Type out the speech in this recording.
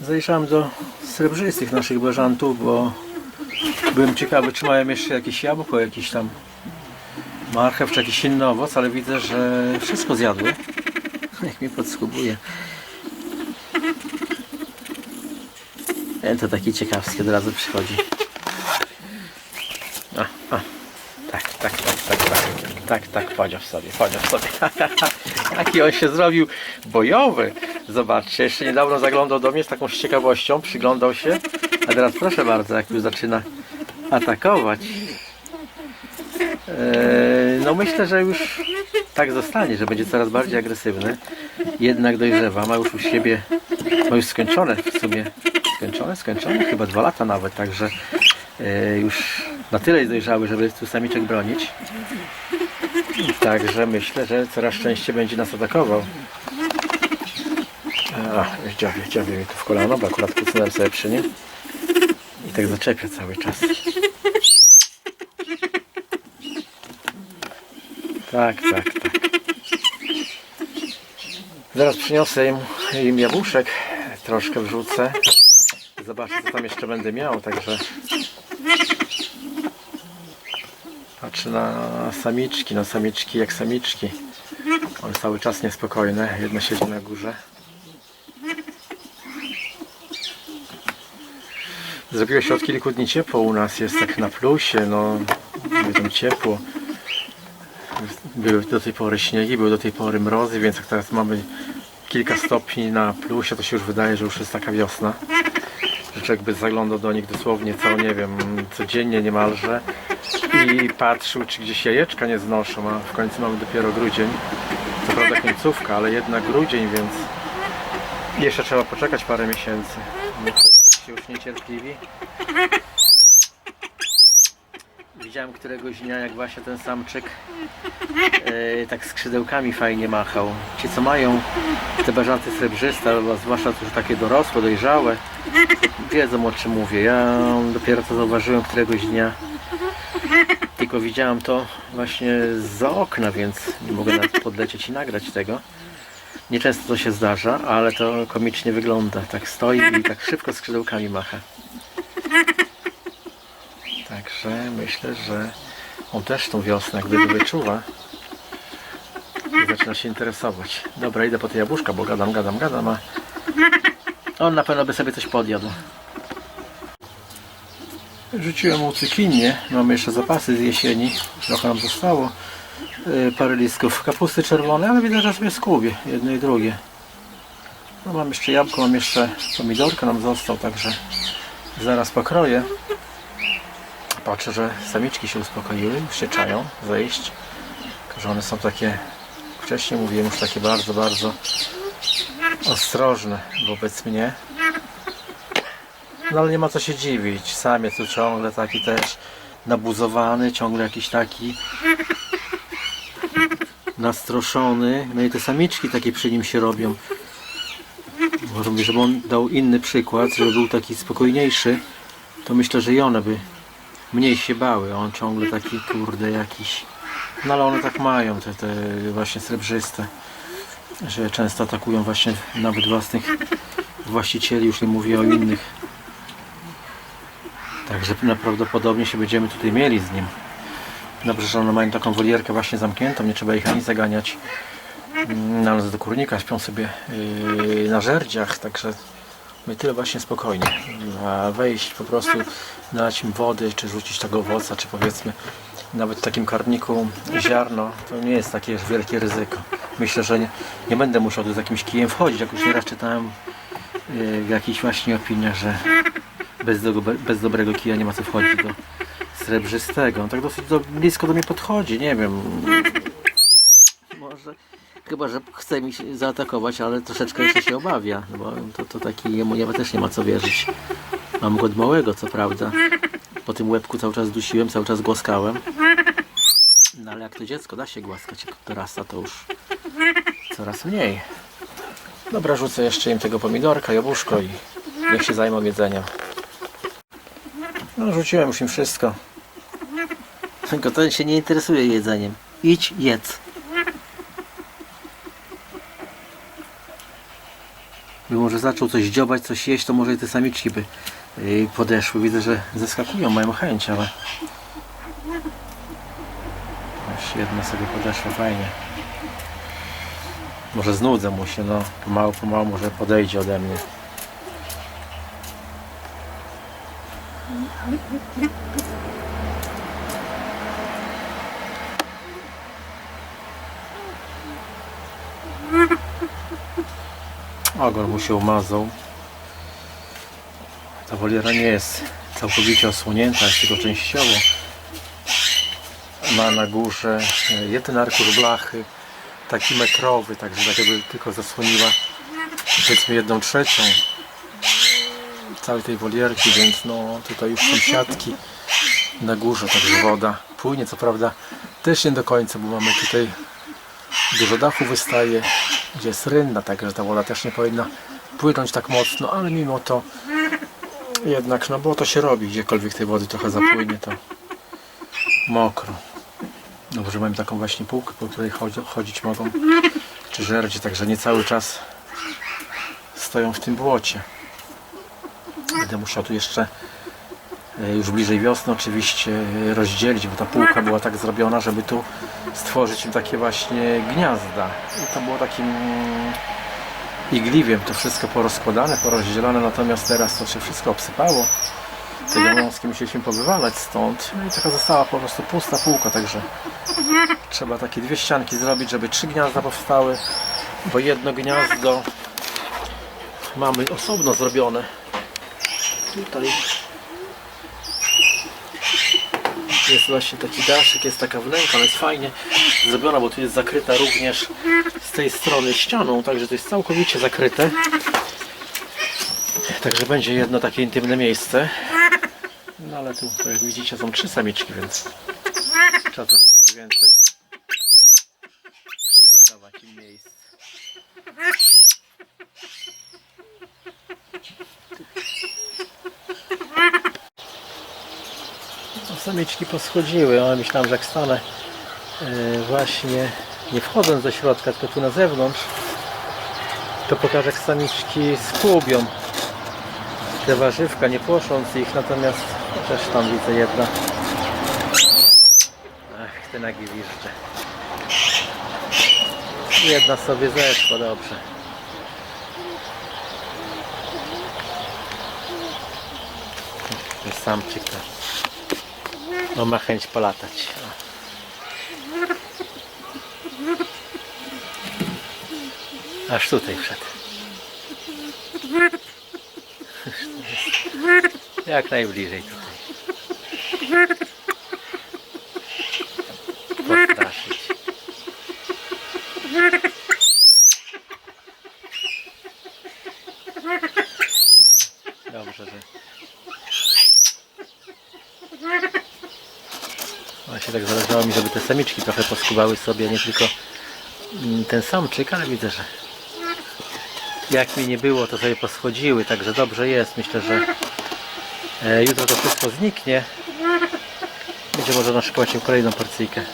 Zajrzałem do srebrzystych naszych bażantów, bo byłem ciekawy, czy mają jeszcze jakieś jabłko, jakiś tam marchew, czy jakiś inny owoc, ale widzę, że wszystko zjadły. Jak mnie podskubuje. E, To taki ciekawski od razu przychodzi. A, a. Tak, tak, tak, tak, tak. Tak, tak, podział sobie, podział sobie. Jaki on się zrobił bojowy. Zobaczcie, jeszcze niedawno zaglądał do mnie z taką ciekawością, przyglądał się. A teraz proszę bardzo, jak już zaczyna atakować. Eee, no myślę, że już tak zostanie, że będzie coraz bardziej agresywny. Jednak dojrzewa, ma już u siebie, ma już skończone w sumie. Skończone, skończone, chyba dwa lata nawet, także e, już na tyle jest dojrzały, żeby tu samiczek bronić. Także myślę, że coraz częściej będzie nas atakował. A, dziobie, dziobie mi tu w kolano, bo akurat kucnąłem sobie przy nim. I tak zaczepia cały czas. Tak, tak, tak. Zaraz przyniosę im, im jabłuszek, troszkę wrzucę. Zobaczę co tam jeszcze będę miał, także patrzę na samiczki, na samiczki jak samiczki. One cały czas niespokojne, jedna siedzi na górze. Zrobiło się od kilku dni ciepło u nas, jest tak na plusie, no wiem, ciepło. Były do tej pory śniegi, były do tej pory mrozy, więc jak teraz mamy kilka stopni na plusie, to się już wydaje, że już jest taka wiosna. Że człowiek by zaglądał do nich dosłownie co, nie wiem, codziennie niemalże i patrzył, czy gdzieś jajeczka nie znoszą, a w końcu mamy dopiero grudzień. Co prawda końcówka, ale jednak grudzień, więc jeszcze trzeba poczekać parę miesięcy. No, człowiek tak się już niecierpliwi. Widziałem któregoś dnia, jak właśnie ten samczyk e, tak skrzydełkami fajnie machał. Ci, co mają te bażanty srebrzyste, albo zwłaszcza już takie dorosłe, dojrzałe, wiedzą o czym mówię. Ja dopiero to zauważyłem któregoś dnia. Tylko widziałem to właśnie za okna, więc nie mogę nawet podlecieć i nagrać tego. Nieczęsto to się zdarza, ale to komicznie wygląda. Tak stoi i tak szybko skrzydełkami macha. Także myślę, że on też tą wiosnę gdyby wyczuwa i zaczyna się interesować. Dobra, idę po te jabłuszka, bo gadam, gadam, gadam, a on na pewno by sobie coś podjadł. Rzuciłem mu cukinię, mamy jeszcze zapasy z jesieni, trochę nam zostało. Yy, Parę listków kapusty czerwonej, ale widzę, że sobie skubię jedno i drugie. No, mam jeszcze jabłko, mam jeszcze pomidorka nam został, także zaraz pokroję. Patrzę, że samiczki się uspokoiły, już się czają zejść. Tylko, że one są takie, wcześniej mówiłem, już takie bardzo, bardzo ostrożne wobec mnie. No ale nie ma co się dziwić. Samiec tu ciągle taki też nabuzowany, ciągle jakiś taki nastroszony. No i te samiczki takie przy nim się robią. Może mówię, żeby on dał inny przykład, żeby był taki spokojniejszy, to myślę, że i one by mniej się bały. On ciągle taki kurde jakiś. No ale one tak mają, te, te właśnie srebrzyste, że często atakują właśnie nawet własnych właścicieli, już nie mówię o innych. Także prawdopodobnie się będziemy tutaj mieli z nim. Dobrze, że one mają taką wolierkę właśnie zamkniętą, nie trzeba ich ani zaganiać na noc do kurnika, śpią sobie yy, na żerdziach, także my tyle właśnie spokojnie. A wejść po prostu, dać im wody, czy rzucić tego owoca, czy powiedzmy nawet w takim karmniku ziarno, to nie jest takie wielkie ryzyko. Myślę, że nie, nie będę musiał tu z jakimś kijem wchodzić, jak już nieraz czytałem yy, w jakichś właśnie opiniach, że bez, do, bez dobrego kija nie ma co wchodzić do srebrzystego. On tak dosyć do, blisko do mnie podchodzi, nie wiem. Może chyba, że chce mi się zaatakować, ale troszeczkę jeszcze się obawia, bo to, to taki jemu też nie ma co wierzyć. Mam go od małego, co prawda. Po tym łebku cały czas dusiłem, cały czas głaskałem. No ale jak to dziecko da się głaskać, jak dorasta, to już coraz mniej. Dobra, rzucę jeszcze im tego pomidorka, jabłuszko i niech się zajmą jedzeniem. No, rzuciłem już im wszystko. Tylko ten się nie interesuje jedzeniem. Idź, jedz. by może zaczął coś dziobać, coś jeść, to może i te samiczki by yy, podeszły. Widzę, że zeskakują, mają chęć, ale już jedna sobie podeszła fajnie. Może znudzę mu się, no pomału, pomału może podejdzie ode mnie. Ogon mu się umazał. Ta woliera nie jest całkowicie osłonięta, jest tylko częściowo. Ma na górze e, jeden arkusz blachy, taki metrowy, także tak jakby tylko zasłoniła powiedzmy jedną trzecią całej tej wolierki, więc no tutaj już są siatki na górze, także woda płynie, co prawda też nie do końca, bo mamy tutaj dużo dachu wystaje, gdzie jest rynna, także ta woda też nie powinna płynąć tak mocno, ale mimo to jednak, no bo to się robi, gdziekolwiek tej wody trochę zapłynie, to mokro. Dobrze, mam taką właśnie półkę, po której chodzi, chodzić mogą, czy żerdzie, także nie cały czas stoją w tym błocie. Będę musiał tu jeszcze e, już bliżej wiosny oczywiście e, rozdzielić, bo ta półka była tak zrobiona, żeby tu stworzyć takie właśnie gniazda. I to było takim mm, igliwiem to wszystko porozkładane, porozdzielone, natomiast teraz to się wszystko obsypało. Te gałązki musieliśmy powywalać stąd. No i taka została po prostu pusta półka, także trzeba takie dwie ścianki zrobić, żeby trzy gniazda powstały, bo jedno gniazdo mamy osobno zrobione. Tutaj jest właśnie taki daszek, jest taka wnęka, ale jest fajnie zrobiona, bo tu jest zakryta również z tej strony ścianą, także to jest całkowicie zakryte. Także będzie jedno takie intymne miejsce. No ale tu, jak widzicie, są trzy samiczki, więc trzeba troszeczkę więcej przygotować im miejsce. Samiczki poschodziły, ale myślałem, że jak stanę e, właśnie nie wchodząc do środka, tylko tu na zewnątrz, to pokażę jak samiczki skłubią te warzywka, nie płosząc ich, natomiast też tam widzę jedna. Ach, te nagi wiżdże. Jedna sobie zeszła, dobrze. Samczyk to no, ma chęć polatać. Aż tutaj wszedł. Jak najbliżej tutaj. Postraszyć. Dobrze, że... Właśnie tak mi, żeby te samiczki trochę poskubały sobie, nie tylko mm, ten samczyk, ale widzę, że jak mi nie było, to sobie poschodziły, także dobrze jest. Myślę, że e, jutro to wszystko zniknie. Będzie można naszykować im kolejną porcyjkę.